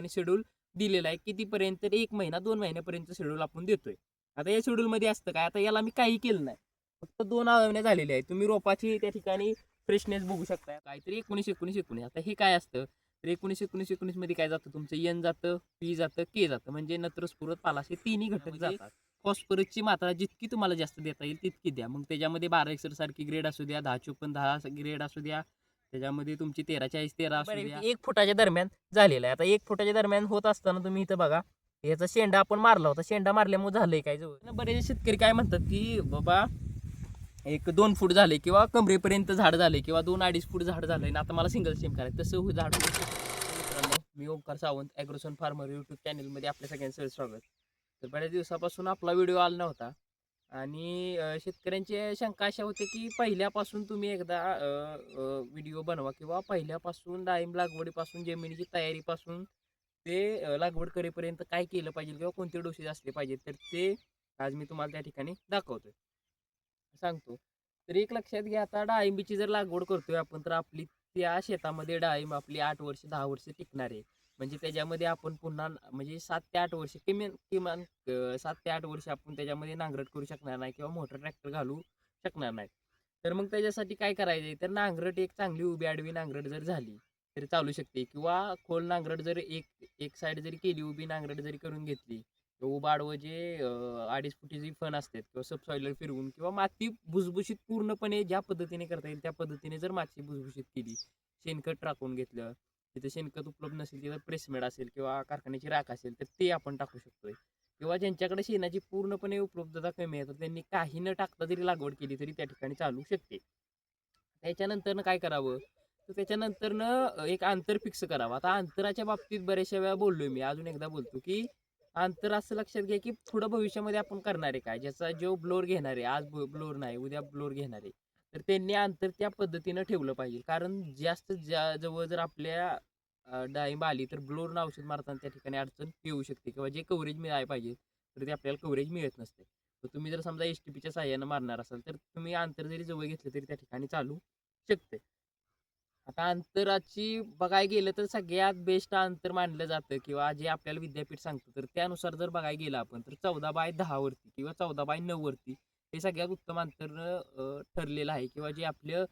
ठिकाणी शेड्यूल दिलेला आहे. कितीपर्यंत तर एक महिना दोन महिन्यापर्यंत शेड्यूल आपण देतोय. आता या शेड्यूल मध्ये असतं काय? आता याला मी काही केलं नाही. फक्त दोन आळवण्या झालेल्या आहेत. तुम्ही रोपाची त्या ठिकाणी फ्रेशनेस बघू शकता काहीतरी एकोणीस एकोणीस एकोणीस. आता हे काय असतं? तर एकोणीस एकोणीस एकोणीसमध्ये काय जातं? तुमचं एन जातं पी जातं के जातं. म्हणजे नत्र स्फुरत पालाश तिन्ही घटक जातात. फॉस्फरसची मात्रा जितकी तुम्हाला जास्त देता येईल तितकी द्या. मग त्याच्यामध्ये बारा एकसर सारखी ग्रेड असू द्या दहा चोपन्न दहा ग्रेड असू द्या. त्याच्यामध्ये तुमची तेरा चाळीस तेरा असू द्या. एक फुटाच्या दरम्यान झालेलं आहे. आता एक फुटाच्या दरम्यान होत असताना तुम्ही इथं बघा याचा शेंडा आपण मारला होता. शेंडा मारल्यामुळे झालंय काय जवळ. बरेच शेतकरी काय म्हणतात की बाबा एक दोन फूट झाले किंवा कमरेपर्यंत झाड झाले किंवा दोन अडीच फूट झाड झालंय ना आता मला सिंगल स्टेम करायचं तसं हो- झाड होऊ शकतं. मित्रांनो मी ओंकार सावंत ॲग्रोसन फार्मर यूट्यूब चॅनलमध्ये आपल्या सगळ्यांचं स्वागत. तर बऱ्याच दिवसापासून आपला व्हिडिओ आला नव्हता. आणि शेतकऱ्यांची शंका अशा होते की पहिल्यापासून तुम्ही एकदा व्हिडिओ बनवा किंवा पहिल्यापासून डाळिंब लागवडीपासून जमिनीची तयारीपासून ते लागवड करेपर्यंत काय केलं पाहिजे किंवा कोणते डोसेस असले पाहिजेत तर ते आज मी तुम्हाला त्या ठिकाणी दाखवतोय. सांगतो. तर एक लक्षात घ्या आता डाळिंबीची जर लागवड करतोय आपण तर आपली त्या शेतामध्ये डाळिंब आपली आठ वर्ष दहा वर्ष टिकणार आहे. म्हणजे त्याच्यामध्ये आपण पुन्हा म्हणजे सात ते आठ वर्ष किमान किमान सात ते आठ वर्ष आपण त्याच्यामध्ये नांगरट करू शकणार नाही किंवा मोटर ट्रॅक्टर घालू शकणार नाही. तर मग त्याच्यासाठी काय करायचं तर नांगरट एक चांगली उभी आडवी नांगरट जर झाली तरी चालू शकते. किंवा खोल नांगरट जर एक एक साईड जरी केली उभी नांगरट जरी करून घेतली उभं आडवं जे अडीच फुटी जी फण असतात किंवा सबसॉयलर फिरवून किंवा माती भुसभुशीत पूर्णपणे ज्या पद्धतीने करता येईल त्या पद्धतीने जर माती भुसभुशीत केली शेणखत टाकून घेतलं तिथे शेणखत उपलब्ध नसेल तिथं प्रेसमेड असेल किंवा कारखान्याची राख असेल तर ते आपण टाकू शकतोय. किंवा ज्यांच्याकडे शेणाची पूर्णपणे उपलब्धता कमी आहे तर त्यांनी काही न टाकता जरी लागवड केली तरी त्या ठिकाणी चालू शकते. त्याच्यानंतरनं काय करावं? तर त्याच्यानंतरनं एक अंतर फिक्स करावं. आता अंतराच्या बाबतीत बऱ्याचशा वेळा बोललोय मी अजून एकदा बोलतो की अंतर असं लक्षात घ्या की पुढं भविष्यामध्ये आपण करणार आहे काय? ज्याचा जो ब्लोअर घेणार आहे आज ब्लोअर नाही उद्या ब्लोअर घेणार. आहे तर त्यांनी अंतर त्या पद्धतीनं ठेवलं पाहिजे. कारण जास्त ज्या जवळ जर आपल्या डाळिंब आली तर ब्लोअर औषध मारताना त्या ठिकाणी अडचण येऊ शकते किंवा जे कव्हरेज मिळायला पाहिजे तर ते आपल्याला कव्हरेज मिळत नसते. तर तुम्ही जर समजा एस टी पीच्या साह्यानं मारणार असाल तर तुम्ही अंतर जरी जवळ घेतलं तरी त्या ठिकाणी चालू शकते. आता अंतराची बघायला गेलं तर सगळ्यात बेस्ट अंतर मानलं जातं किंवा जे आपल्याला विद्यापीठ सांगतं तर त्यानुसार जर बघायला गेलं आपण तर चौदा बाय दहा वरती किंवा चौदा बाय नऊ वरती हे सगळ्यात उत्तम अंतर ठरलेलं आहे. किंवा जे आपलं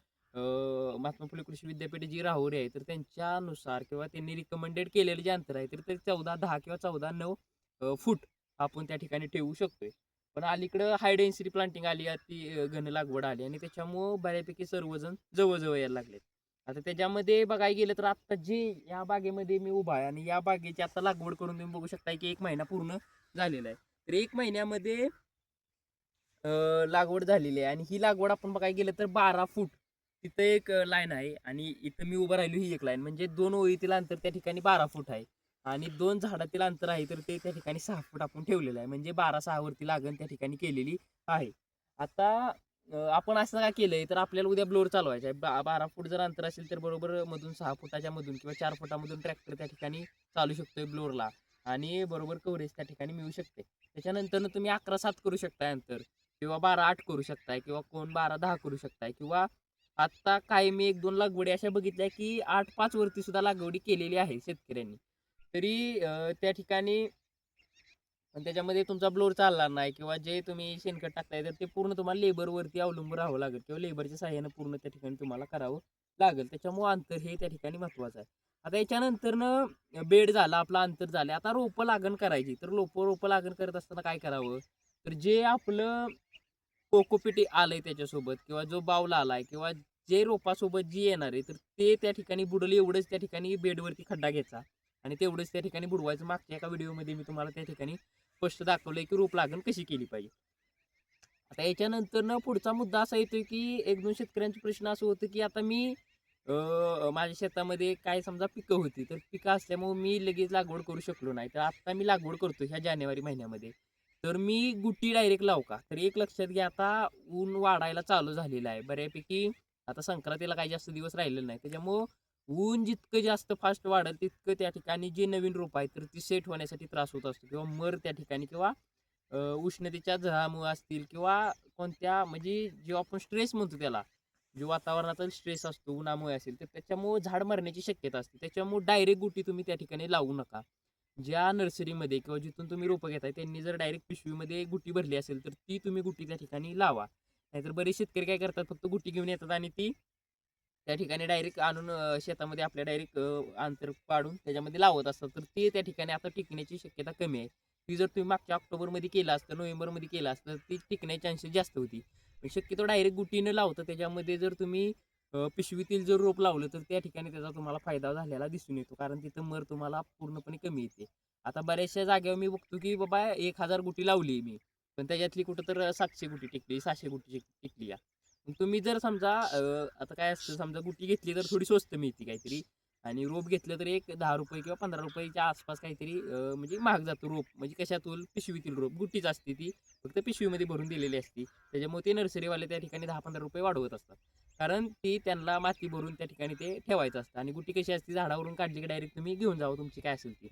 महात्मा फुले कृषी विद्यापीठ जी राहुरी आहे तर त्यांच्यानुसार किंवा त्यांनी रिकमेंडेड केलेलं जे अंतर आहे तर ते चौदा दहा किंवा चौदा नऊ फूट आपण त्या ठिकाणी ठेवू शकतोय. पण अलीकडं हाय डेन्सिटी प्लांटिंग आली ती घन लागवड आली आणि त्याच्यामुळं बऱ्यापैकी सर्वजण जवळजवळ यायला लागलेत. आता त्याच्यामध्ये बघायला गेलं तर आता जे या बागेमध्ये मी उभा आहे आणि या बागेची आता लागवड करून तुम्ही बघू शकता की एक महिना पूर्ण झालेला आहे. तर एक महिन्यामध्ये लागवड झालेली आहे. आणि ही लागवड आपण बघायला गेलं तर बारा फूट तिथं एक लाईन आहे. आणि इथं मी उभं राहिलो ही एक लाईन. म्हणजे दोन ओळीतील अंतर त्या ठिकाणी बारा फूट आहे. आणि दोन झाडातील अंतर आहे तर ते त्या ठिकाणी सहा फूट आपण ठेवलेलं आहे. म्हणजे बारा सहा वरती लागण त्या ठिकाणी केलेली आहे. आता आपण असं काय केलंय? तर आपल्याला उद्या ब्लोअर चालवायचा आहे. बा बारा फूट जर अंतर असेल तर बरोबर मधून सहा फुटाच्या मधून किंवा चार फुटामधून ट्रॅक्टर त्या ठिकाणी चालू शकतोय ब्लोअरला आणि बरोबर कव्हरेज त्या ठिकाणी मिळू शकते. त्याच्यानंतर तुम्ही अकरा सात करू शकताय अंतर. किंवा बारा आठ करू शकताय किंवा कोण बारा दहा करू शकताय किंवा आत्ता काही मी एक दोन लागवडी अशा बघितल्या की आठ पाच वरती सुद्धा लागवडी केलेली आहे शेतकऱ्यांनी. तरी त्या ठिकाणी त्याच्यामध्ये तुमचा ब्लोअर चालणार नाही किंवा जे तुम्ही शेणखत टाकताय तर ते पूर्ण तुम्हाला लेबरवरती अवलंबून राहावं लागेल किंवा लेबरच्या सहाय्यानं पूर्ण त्या ठिकाणी तुम्हाला करावं लागेल. त्याच्यामुळे अंतर हे त्या ठिकाणी महत्वाचं आहे. आता याच्यानंतरनं बेड झाला आपलं अंतर झालं आता रोपं लागण करायची. तर रोपं रोपं लागण करत असताना काय करावं? तर जे आपलं कोकोपिटी आलंय त्याच्यासोबत किंवा जो बावला आलाय किंवा जे रोपासोबत जी येणार आहे तर ते त्या ठिकाणी बुडलं एवढंच त्या ठिकाणी बेडवरती खड्डा घ्यायचा आणि तेवढंच त्या ठिकाणी बुडवायचं. मागच्या एका व्हिडिओमध्ये मी तुम्हाला त्या ठिकाणी स्पष्ट दाखवलंय की रोप लागण कशी केली पाहिजे. आता याच्यानंतर ना पुढचा मुद्दा असा येतोय की एक दोन शेतकऱ्यांचे प्रश्न असं होतं की आता मी अं, माझ्या शेतामध्ये काय समजा पिकं होती तर पिकं असल्यामुळे मी लगेच लागवड करू शकलो नाही. तर आता मी लागवड करतो ह्या जानेवारी महिन्यामध्ये. तर मी गुट्टी डायरेक्ट लावू का? तर एक लक्षात घ्या आता ऊन वाढायला चालू झालेलं आहे. बऱ्यापैकी आता संक्रांतीला काही जास्त दिवस राहिलेलं नाही त्याच्यामुळं ऊन जितकं जास्त फास्ट वाढेल तितकं त्या ठिकाणी जे नवीन रोप आहे तर ती सेट होण्यासाठी त्रास होत असतो. किंवा मर त्या ठिकाणी किंवा उष्णतेच्या झळामुळे असतील किंवा कोणत्या म्हणजे जो आपण स्ट्रेस म्हणतो त्याला जो वातावरणाचा स्ट्रेस असतो उन्हामुळे असेल तर त्याच्यामुळे झाड मरण्याची शक्यता असते. त्याच्यामुळे डायरेक्ट गुटी तुम्ही त्या ठिकाणी लावू नका. ज्या नर्सरीमध्ये किंवा जिथून तुम्ही रोपं घेताय त्यांनी जर डायरेक्ट पिशवीमध्ये गुटी भरली असेल तर ती तुम्ही गुटी त्या ठिकाणी लावा. नाहीतर बरेच शेतकरी काय करतात फक्त गुटी घेऊन येतात आणि ती त्या ठिकाणी डायरेक्ट आणून शेतामध्ये आपल्या डायरेक्ट अंतर पाडून त्याच्यामध्ये लावत असतात. तर ते त्या ठिकाणी आता टिकण्याची शक्यता कमी आहे. ती जर तुम्ही मागच्या ऑक्टोबरमध्ये केलं असतं नोव्हेंबरमध्ये केलं असतं तर ती टिकण्याची चान्सेस जास्त होती. शक्यतो डायरेक्ट गुटीनं लावतं त्याच्यामध्ये जर तुम्ही पिशवीतील जर रोप लावलं तर त्या ठिकाणी त्याचा तुम्हाला फायदा झालेला दिसून येतो. कारण तिथं मर तुम्हाला पूर्णपणे कमी येते. आता बऱ्याचशा जागेवर मी बघतो की बाबा एक हजार गुटी लावली मी. पण त्याच्यातली कुठं तर सातशे गुटी टिकली सहाशे गुटी टिकली या. तुम्ही जर समजा आता काय असतं समजा गुटी घेतली तर थोडी स्वस्त मिळते काहीतरी. आणि रोप घेतलं तर एक दहा रुपये किंवा पंधरा रुपयाच्या आसपास काहीतरी म्हणजे महाग जातो रोप. म्हणजे कशातून? पिशवीतील रोप. गुटीच असते ती. फक्त पिशवीमध्ये भरून दिलेली असते. त्याच्यामुळे ते नर्सरीवाले त्या ठिकाणी दहा पंधरा रुपये वाढवत असतात. कारण ती त्यांना माती भरून त्या ठिकाणी ते ठेवायचं असतं. आणि गुट्टी कशी असते झाडावरून काढली की डायरेक्ट तुम्ही घेऊन जावं तुमची काय असेल ती.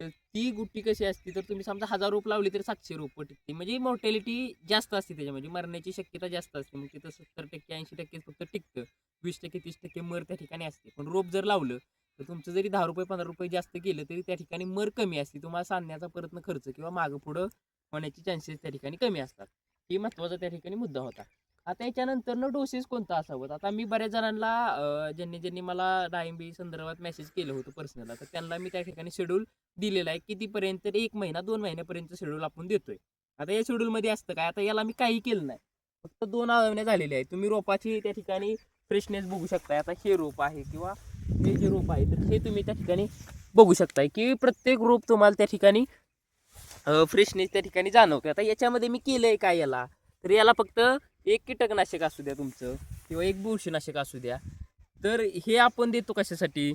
तर ती गुट्टी कशी असते तर तुम्ही समजा हजार रोप लावली तर सातशे रोप टिकते म्हणजे मोर्टॅलिटी जास्त असते त्याच्यामध्ये. मरण्याची शक्यता जास्त असते. मग तिथं सत्तर टक्के ऐंशी टक्के फक्त टिकतं. वीस टक्के तीस टक्के मर त्या ठिकाणी असते. पण रोप जर लावलं तर तुमचं जरी दहा रुपये पंधरा रुपये जास्त केलं तरी त्या ठिकाणी मर कमी असते. तुम्हाला सांगण्याचा प्रयत्न खर्च किंवा मागं पुढं होण्याचे चान्सेस त्या ठिकाणी कमी असतात. ही महत्त्वाचा त्या ठिकाणी मुद्दा होता. आता याच्यानंतर डोसेस कोणता असावं? आता मी बऱ्याच जणांना ज्यांनी ज्यांनी मला डाळिंबी संदर्भात मेसेज केलं होतं पर्सनलला तर त्यांना मी त्या ठिकाणी शेड्यूल दिलेला आहे. कितीपर्यंत? तर एक महिना दोन महिन्यापर्यंत शेड्यूल आपण देतोय. आता या शेड्यूलमध्ये असतं काय? आता याला मी काही केलं नाही. फक्त दोन आळवण्या झालेल्या आहेत. तुम्ही रोपाची त्या ठिकाणी फ्रेशनेस बघू शकताय. आता हे रोप आहे किंवा हे जे रोप आहे तर हे तुम्ही त्या ठिकाणी बघू शकताय की प्रत्येक रोप तुम्हाला त्या ठिकाणी फ्रेशनेस त्या ठिकाणी जाणवते आता याच्यामध्ये मी केलं आहे काय याला? तर याला फक्त एक कीटकनाशक असू द्या तुमचं किंवा एक बुरशीनाशक असू द्या तर हे आपण देतो कशासाठी?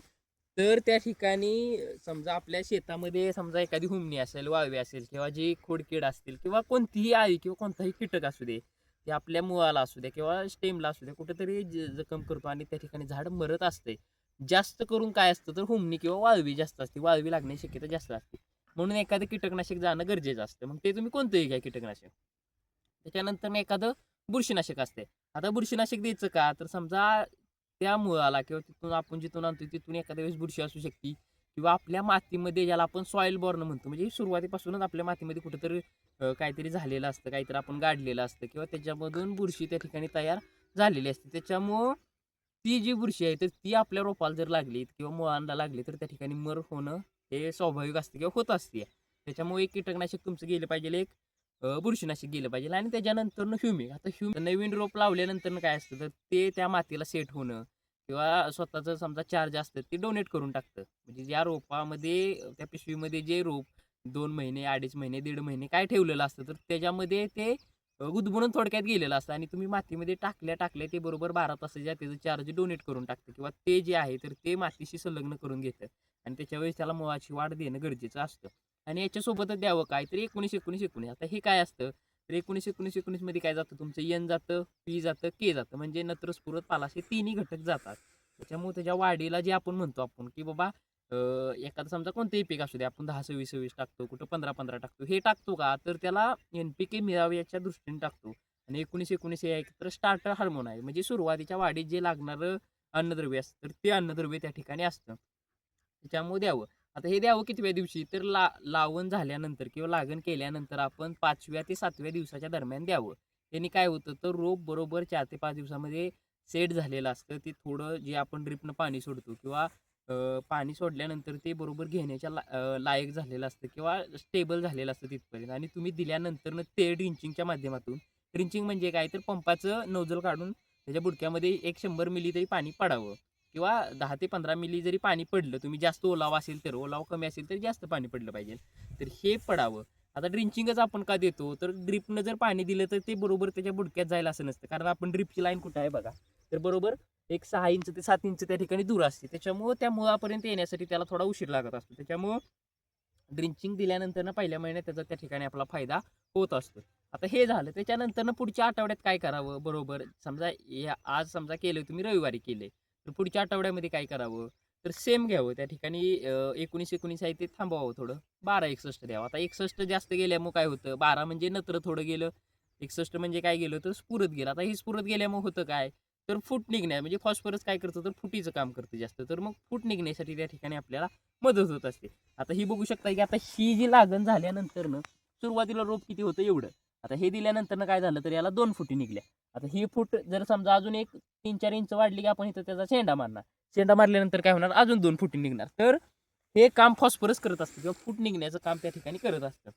तर त्या ठिकाणी समजा आपल्या शेतामध्ये समजा एखादी हुमणी असेल वाळवी असेल किंवा जी खोडकीड असतील किंवा कोणतीही आळी किंवा कोणताही कीटक असू दे ते आपल्या मुळाला असू द्या किंवा स्टेमला असू द्या कुठेतरी जखम करतो आणि त्या ठिकाणी झाड मरत असते जास्त करून काय असतं तर हुमणी किंवा वाळवी जास्त असते. वाळवी लागण्याची शक्यता जास्त असते. म्हणून एखादं कीटकनाशक जाणं गरजेचं असतं. मग ते तुम्ही कोणतंही घ्या कीटकनाशक. त्याच्यानंतर एखादं बुरशीनाशक असते. आता बुरशीनाशक द्यायचं का? तर समजा त्या मुळाला किंवा तिथून आपण जिथून आणतो तिथून एखाद्या वेळेस बुरशी असू शकते किंवा आपल्या मातीमध्ये ज्याला आपण सॉईल बॉर्न म्हणतो म्हणजे सुरुवातीपासूनच आपल्या मातीमध्ये कुठेतरी काहीतरी झालेलं असतं काहीतरी आपण गाडलेलं असतं किंवा त्याच्यामधून बुरशी त्या ठिकाणी तयार झालेली असते. त्याच्यामुळं ती जी बुरशी आहे तर ती आपल्या रोपाला जर लागली किंवा मुळांना लागली तर त्या ठिकाणी मर होणं हे स्वाभाविक असते किंवा होत असते. त्याच्यामुळे एक कीटकनाशक तुमचं गेलं पाहिजे एक बुरशीनाशक गेलं पाहिजे. आणि त्याच्यानंतर ह्युमिक आता ह्युमिक नवीन रोप लावल्यानंतर काय असतं तर ते त्या मातीला सेट होणं किंवा स्वतःचं समजा चार्ज असतं ते डोनेट करून टाकतं. म्हणजे ज्या रोपामध्ये त्या पिशवीमध्ये जे रोप दोन महिने अडीच महिने दीड महिने काय ठेवलेलं असतं तर त्याच्यामध्ये ते अ, थोडक्यात गेलेलं असतं. आणि तुम्ही मातीमध्ये टाकल्या टाकल्या ते बरोबर बारा तासाच्या त्याचं चार्ज डोनेट करून टाकतं. किंवा ते जे आहे तर ते मातीशी संलग्न करून घेतं. आणि त्याच्यावेळेस त्याला मुळाची वाढ देणं गरजेचं असतं. आणि याच्यासोबतच द्यावं काय? तर एकोणीस एकोणीस एकोणीस. आता हे काय असतं? तर एकोणीस एकोणीस एकोणीसमध्ये काय जातं? तुमचं यन जातं पी जातं के जातं. म्हणजे नत्र स्फुरत पालाश हे तिन्ही घटक जातात. त्याच्यामुळे त्याच्या वाढीला जे आपण म्हणतो आपण की बाबा एखादा एखादं समजा कोणतंही पीक असू दे आपण दहा सव्वीस सव्वीस टाकतो कुठं पंधरा पंधरा टाकतो हे टाकतो का? तर त्याला एन पी के मिळावे याच्या दृष्टीने टाकतो. आणि एकोणीस एकोणीस हे एकत्र स्टार्टर हार्मोन आहे. म्हणजे सुरुवातीच्या वाढीत जे लागणारं अन्नद्रव्य असतं तर ते अन्नद्रव्य त्या ठिकाणी असतं. त्याच्यामुळे द्यावं. आता हे द्यावं कितव्या दिवशी? तर ला लावण झाल्यानंतर किंवा लागण केल्यानंतर आपण पाचव्या ते सातव्या दिवसाच्या दरम्यान द्यावं. त्यांनी काय होतं तर रोप बरोबर चार ते पाच दिवसामध्ये सेट झालेलं असतं. ते थोडं जे आपण ड्रिपनं पाणी सोडतो किंवा पाणी सोडल्यानंतर ते बरोबर घेण्याच्या ला लायक झालेलं असतं किंवा स्टेबल झालेलं असतं तिथपर्यंत. आणि तुम्ही दिल्यानंतर ते ड्रिंचिंगच्या माध्यमातून ड्रिंचिंग म्हणजे काय? तर पंपाचं नोजल काढून त्याच्या बुडक्यामध्ये एक शंभर मिली तरी पाणी पडावं. किंवा दहा ते पंधरा मिली जरी पाणी पडलं तुम्ही जास्त ओलावा असेल तर ओलावा कमी असेल तर जास्त पाणी पडलं पाहिजे. तर हे पडावं. आता ड्रिंचिंगच आपण का देतो? तर ड्रिपनं जर पाणी दिलं तर ते बरोबर त्याच्या बुडक्यात जायला असं नसतं. कारण आपण ड्रिपची लाईन कुठं आहे बघा? तर बरोबर एक सहा इंच ते सात इंच त्या ठिकाणी दूर असते. त्याच्यामुळं त्या मुळापर्यंत येण्यासाठी त्याला थोडा उशीर लागत असतो. त्याच्यामुळं ड्रिंचिंग दिल्यानंतर ना पहिल्या महिन्यात त्याचा त्या ठिकाणी आपला फायदा होत असतो. आता हे झालं. त्याच्यानंतर पुढच्या आठवड्यात काय करावं? बरोबर. समजा या आज समजा केलं तुम्ही रविवारी केले तर पुढच्या आठवड्यामध्ये काय करावं? तर सेम घ्यावं त्या ठिकाणी एकोणीस एकोणीस आहे ते थांबवावं थोडं. बारा एकसष्ट द्यावं. आता एकसष्ट जास्त गेल्यामुळं काय होतं? बारा म्हणजे नत्र थोडं गेलं. एकसष्ट म्हणजे काय गेलं? तर स्फुरत गेलं. आता ही स्फुरत गेल्यामुळे होतं काय? तर फूट निघण्या म्हणजे फॉस्फरस काय करतं? तर फुटीचं काम करतं जास्त. तर मग फूट निघण्यासाठी त्या ठिकाणी आपल्याला मदत होत असते. आता ही बघू शकता की आता ही जी लागण झाल्यानंतर सुरुवातीला रोप किती होतं? एवढं. आता हे दिल्यानंतर काय झालं? तर याला दोन फुटी निघल्या. आता ही फूट जर समजा अजून एक तीन चार इंच वाढली की आपण इथं त्याचा शेंडा मारणार. शेंडा मारल्यानंतर काय होणार? अजून दोन फुटी निघणार. तर हे काम फॉस्फरस करत असतं किंवा फूट निघण्याचं काम त्या ठिकाणी करत असतं.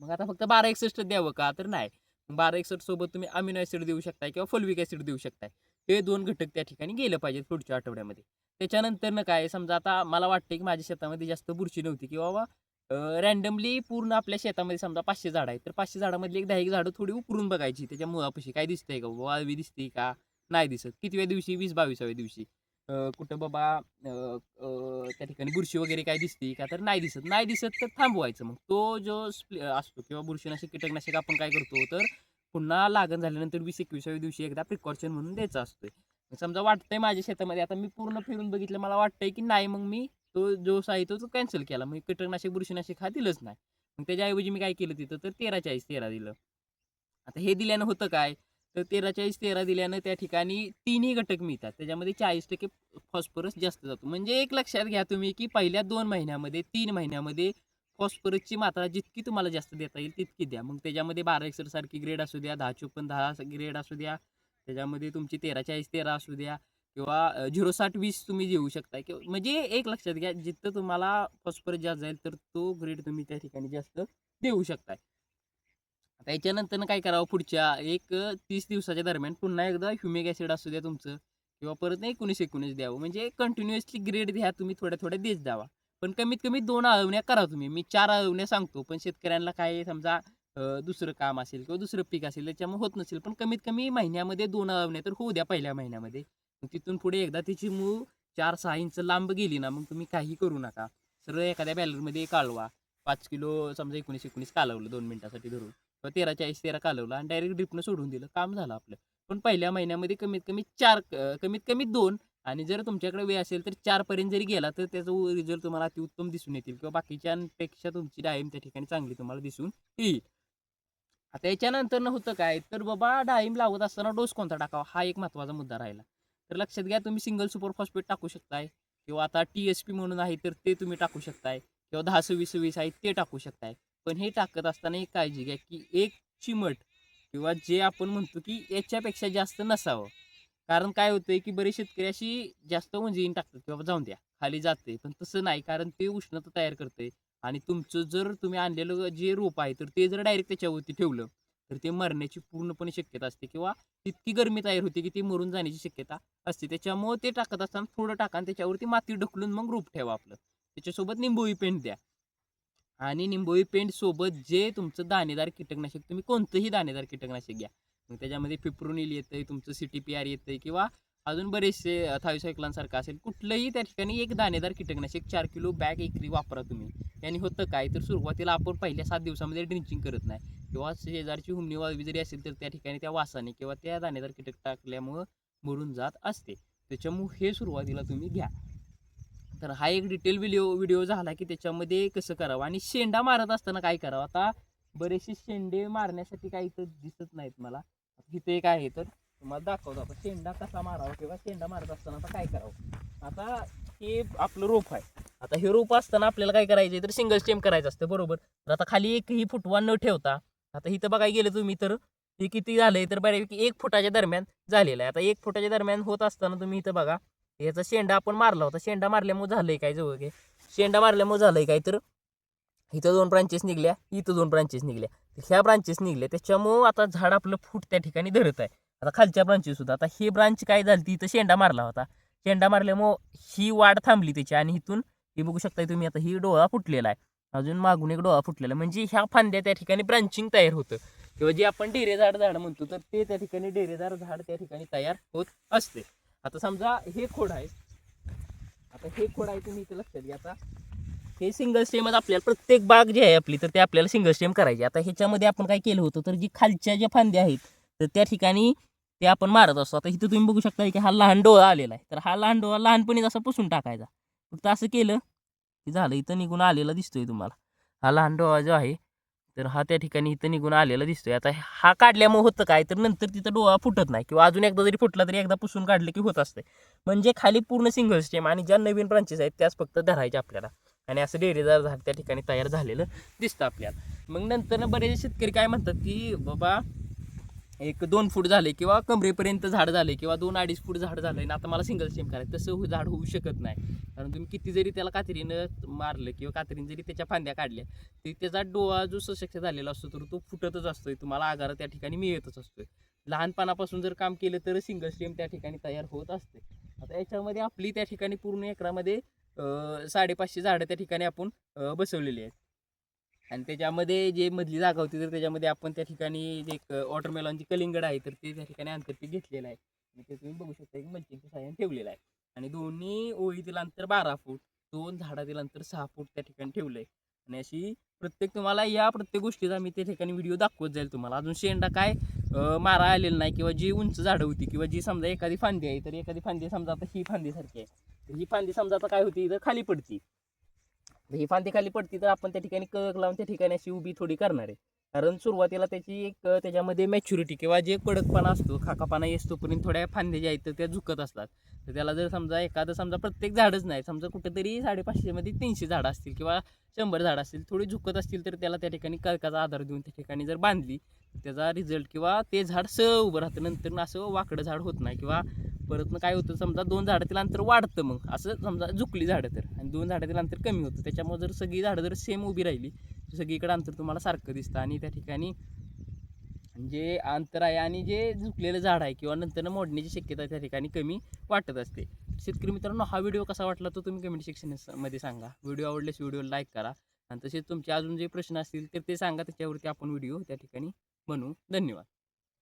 मग आता फक्त बारा एकसष्ट द्यावं का? तर नाही. बारा एकसष्ट सोबत तुम्ही अमिनो ॲसिड देऊ शकताय किंवा फोल्विक ॲसिड देऊ शकताय. हे दोन घटक त्या ठिकाणी गेले पाहिजेत पुढच्या आठवड्यामध्ये. त्याच्यानंतर ना काय? समजा आता मला वाटतं की माझ्या शेतामध्ये जास्त बुरशी नव्हती किंवा बाबा रॅन्डमली पूर्ण आपल्या शेतामध्ये समजा पाचशे झाडं आहेत तर पाचशे झाडामधली एक दहा एक झाडं थोडी उकरून बघायची त्याच्या मुळापाशी काय दिसतंय का? वाळवी दिसते का? नाही दिसत. कितव्या दिवशी? वीस बावीसाव्या दिवशी. कुठं बाबा त्या ठिकाणी बुरशी वगैरे काय दिसते का? तर नाही दिसत. नाही दिसत तर थांबवायचं मग. तो जो स्प्ले असतो किंवा बुरशीनाशक कीटकनाशक आपण काय करतो तर पुन्हा लागण झाल्यानंतर वीस एकविसाव्या दिवशी एकदा प्रिकॉशन म्हणून द्यायचा असतोय. समजा वाटतंय माझ्या शेतामध्ये आता मी पूर्ण फिरून बघितलं मला वाटतंय की नाही मग मी तो जो आहे तो कॅन्सल केला. मग कीटकनाशक बुरशीनाशक हा दिलंच नाही. मग त्याच्याऐवजी मी काय केलं तिथं? तर तेरा चाळीस तेरा दिलं. आता हे दिल्यानं होतं काय? तर तेरा चाळीस तेरा दिल्यानं त्या ठिकाणी तिन्ही घटक मिळतात. त्याच्यामध्ये चाळीस टक्के फॉस्फरस जास्त जातो. म्हणजे एक लक्षात घ्या तुम्ही की पहिल्या दोन महिन्यामध्ये तीन महिन्यामध्ये फॉस्फरसची मात्रा जितकी तुम्हाला जास्त देता येईल तितकी द्या. मग त्याच्यामध्ये बारा एकसर सारखी ग्रेड असू द्या दहा चोपन्न दहा ग्रेड असू द्या. त्याच्यामध्ये तुमची तेरा चाळीस तेरा असू द्या. किंवा झिरो साठ वीस तुम्ही देऊ शकता किंवा म्हणजे एक लक्षात घ्या जिथं तुम्हाला फॉस्फरस जास्त जाईल तर तो ग्रेड तुम्ही त्या ठिकाणी जास्त देऊ शकताय. आता याच्यानंतर काय करावं पुढच्या एक तीस दिवसाच्या दरम्यान पुन्हा एकदा ह्युमिक ॲसिड असू द्या तुमचं किंवा परत एकोणीस एकोणीस द्यावं. म्हणजे कंटिन्युअसली ग्रेड द्या तुम्ही थोड्या थोड्या देत जावा. पण कमीत कमी दोन आळवण्या करा तुम्ही. मी चार आळवण्या सांगतो पण शेतकऱ्यांना काय समजा दुसरं काम असेल किंवा दुसरं पीक असेल त्याच्यामुळे होत नसेल. पण कमीत कमी महिन्यामध्ये दोन आळवण्या तर होऊ द्या पहिल्या महिन्यामध्ये. तिथून पुढे एकदा तिची मूळ चार सहा इंच लांब गेली ना मग तुम्ही काही करू नका. सरळ एखाद्या बॅलरमध्ये कालवा पाच किलो समजा एकोणीस एकोणीस कालवलं दोन मिनिटासाठी धरून. किंवा तेरा चाळीस तेरा कालवलं आणि डायरेक्ट ड्रिपनं सोडून दिलं. काम झालं आपलं. पण पहिल्या महिन्यामध्ये कमीत कमी चार कमीत कमी दोन आणि जर तुमच्याकडे वेळ असेल तर चारपर्यंत जरी गेला तर त्याचा रिझल्ट तुम्हाला अतिउत्तम दिसून येतील. किंवा बाकीच्यांपेक्षा तुमची डाळिंब त्या ठिकाणी चांगली तुम्हाला दिसून येईल. आता याच्यानंतर होतं काय? तर बाबा डाळिंब लावत असताना डोस कोणता टाकावा? हा एक महत्त्वाचा मुद्दा राहिला. तर लक्षात घ्या तुम्ही सिंगल सुपर फॉस्फेट टाकू शकताय. किंवा आता टी एस पी म्हणून आहे तर ते तुम्ही टाकू शकताय. किंवा दहा सव्वीस सव्वीस आहे ते टाकू शकताय. पण हे टाकत असताना एक काळजी घ्या की एक चिमट किंवा जे आपण म्हणतो की याच्यापेक्षा जास्त नसावं. कारण काय होतंय की बरेच शेतकरी अशी जास्त उंजीन टाकतात किंवा जाऊन द्या खाली जाते पण तसं नाही कारण ते उष्णता तयार करते आणि तुमचं जर तुम्ही आणलेलं जे रोप आहे तर ते जर डायरेक्ट त्याच्यावरती ठेवलं तर ते मरण्याची पूर्णपणे शक्यता असते किंवा तितकी गरमी तयार होते की ती मरून जाण्याची शक्यता असते. त्याच्यामुळे ते टाकत असताना थोडं टाका आणि त्याच्यावरती माती ढकलून मग रोप ठेवा आपलं. त्याच्यासोबत निंबोळी पेंट द्या. आणि निंबोळी पेंट सोबत जे तुमचं दाणेदार कीटकनाशक तुम्ही कोणतंही दाणेदार कीटकनाशक घ्या. मग त्याच्यामध्ये फिप्रोनिल येतंय तुमचं सी टी पी आर येतंय किंवा अजून बरेचसे थायसायक्लांसारखं असेल कुठलंही त्या ठिकाणी एक दाणेदार कीटकनाशक चार किलो बॅग एकरी वापरा तुम्ही. याने होतं काय? तर सुरुवातीला आपण पहिल्या सात दिवसामध्ये ड्रिंचिंग करत नाही. किंवा शेजारची हुमणी वाळवी जरी असेल तर त्या ठिकाणी त्या वासाने किंवा त्या दाणेदार कीटक टाकल्यामुळं मरून जात असते. त्याच्यामुळे हे सुरुवातीला तुम्ही घ्या. तर हा एक डिटेल व्हिडिओ व्हिडिओ झाला की त्याच्यामध्ये कसं करावं आणि शेंडा मारत असताना काय करावं? आता बरेचसे शेंडे मारण्यासाठी काही तर दिसत नाहीत मला. इथे एक आहे तर तुम्हाला दाखवतो आपण. शेंडा कसा मारावा किंवा शेंडा मारत असताना आता काय करावं? आता हे आपलं रोप आहे. आता हे रोप असताना आपल्याला काय करायचे तर सिंगल स्टेम करायचं असतं. बरोबर. तर आता खाली एकही फुटवा न ठेवता आता इथं बघायला गेलं तुम्ही तर हे किती झालंय तर बऱ्यापैकी एक फुटाच्या दरम्यान झालेलं आहे. आता एक फुटाच्या दरम्यान होत असताना तुम्ही इथं बघा याचा शेंडा आपण मारला होता. शेंडा मारल्यामुळे झालंय काय जवळ काय शेंडा मारल्यामुळे झालंय काय तर इथं दोन ब्रांचेस निघल्या इथं दोन ब्रांचेस निघल्या. ह्या ब्रांचेस निघल्या त्याच्यामुळं आता झाड आपलं फूट त्या ठिकाणी धरत आहे. आता खालच्या ब्रांचेस सुद्धा. आता हे ब्रांच काय झाली इथं शेंडा मारला होता. शेंडा मारल्यामुळं ही वाढ थांबली त्याची आणि इथून हे बघू शकताय तुम्ही आता ही डोळा फुटलेला आहे. अजून मागून एक डोळा फुटलेला. म्हणजे ह्या फांद्या त्या ठिकाणी ब्रांचिंग तयार होतं. किंवा जे आपण डेरेदार झाड म्हणतो तर ते त्या ठिकाणी डेरेदार झाड त्या ठिकाणी तयार होत असते. आता समजा हे खोड आहे. आता हे खोड आहे तुम्ही इथे लक्षात घ्या. आता हे सिंगल स्टेमच आपल्याला प्रत्येक बाग जी आहे आपली तर ते आपल्याला सिंगल स्टेम करायची. आता ह्याच्यामध्ये आपण काय केलं होतं तर जी खालच्या ज्या फांद्या आहेत तर त्या ठिकाणी ते आपण मारत असतो. आता इथं तुम्ही बघू शकता की हा लहान डोळा आलेला आहे. तर हा लहान डोळा लहानपणीच असा पुसून टाकायचा. फक्त असं केलं की झालं इथं निघून आलेला दिसतोय तुम्हाला. हा लहान डोळा जो आहे तर हा त्या ठिकाणी इथं निघून आलेला दिसतोय. आता हा काढल्यामुळे होतं काय? तर नंतर तिथं डोळा फुटत नाही किंवा अजून एकदा जरी फुटला तरी एकदा पुसून काढलं की होत असते म्हणजे खाली पूर्ण सिंगल स्टेम आणि ज्या नवीन ब्रांचेस आहेत त्याच फक्त धरायच्या आपल्याला. आणि असं डेरेदार झाड त्या ठिकाणी तयार झालेलं दिसतं आपल्याला. मग नंतर बरेच शेतकरी काय म्हणतात की बाबा एक दोन फूट झाले किंवा कमरेपर्यंत झाड झाले किंवा दोन अडीच फूट झाड झालं आणि आता मला सिंगल स्टेम करायचं तसं हो- झाड होऊ शकत नाही. कारण तुम्ही किती जरी त्याला कात्रीनं मारलं किंवा कात्रीने जरी त्याच्या फांद्या काढल्या तरी त्याचा डोळा जो सशक्त झालेला असतो तर तो फुटतच असतोय. तुम्हाला आगार त्या ठिकाणी मिळतच असतोय. लहानपणापासून जर काम केलं तर सिंगल स्टेम त्या ठिकाणी तयार होत असते. आता याच्यामध्ये आपली त्या ठिकाणी पूर्ण एकरामध्ये साडेपाचशे झाडं त्या ठिकाणी आपण बसवलेली आहेत. आणि त्याच्यामध्ये जे मधली जागा होती तर त्याच्यामध्ये आपण त्या ठिकाणी जे एक वॉटरमेलॉनची कलिंगड आहे तर ते त्या ठिकाणी आंतरपीक घेतलेलं आहे. आणि ते तुम्ही बघू शकता की मल्चिंगच्या साह्याने ठेवलेलं आहे. आणि दोन्ही ओळीतील अंतर बारा फूट दोन झाडातील अंतर सहा फूट त्या ठिकाणी ठेवलं आहे आणि अशी प्रत्येक तुम्हाला या प्रत्येक गोष्टीचा मी त्या ठिकाणी व्हिडिओ दाखवत जाईल तुम्हाला. अजून शेंडा काय मारा आलेला नाही किंवा जी उंच झाडं होती किंवा जी समजा एखादी फांदी आहे तर एखादी फांदी समजा आता ही फांदीसारखी आहे. तर ही फांदी समजा आता काय होती इथं खाली पडती. ही फांदी खाली पडती तर आपण त्या ठिकाणी कळक लावून त्या ठिकाणी अशी उभी थोडी करणार आहे. कारण सुरुवातीला त्याची एक त्याच्यामध्ये मॅच्युरिटी किंवा जे कडकपणा असतो खाकापणा येतोपर्यंत थोड्या फांद्या ज्या आहेत तर त्या झुकत असतात. तर त्याला जर समजा एखादं समजा प्रत्येक झाडच नाही समजा कुठेतरी साडेपाचशेमध्ये तीनशे झाडं असतील किंवा शंभर झाडं असतील थोडी झुकत असतील तर त्याला त्या ठिकाणी कळकाचा आधार देऊन त्या ठिकाणी जर बांधली त्याचा रिझल्ट किंवा ते झाड स उभं राहतं नंतर असं वाकडं झाड होत नाही किंवा परत काय होतं समजा दोन झाडातील अंतर वाढतं मग असं समजा झुकली झाडं तर आणि दोन झाडातील अंतर कमी होतं त्याच्यामुळे जर सगळी झाडं जर सेम उभी राहिली तर सगळीकडे अंतर तुम्हाला सारखं दिसतं आणि त्या ठिकाणी म्हणजे जे अंतर आहे आणि जे झुकलेलं झाड आहे किंवा नंतर मोडण्याची शक्यता त्या ठिकाणी कमी वाटत असते. शेतकरी मित्रांनो हा व्हिडिओ कसा वाटला तो तुम्ही कमेंट सेक्शनमध्ये सांगा. व्हिडिओ आवडल्यास व्हिडिओ लाईक करा. आणि तसेच तुमचे अजून जे प्रश्न असतील तर ते सांगा. त्याच्यावरती आपण व्हिडिओ त्या ठिकाणी बनवू. धन्यवाद.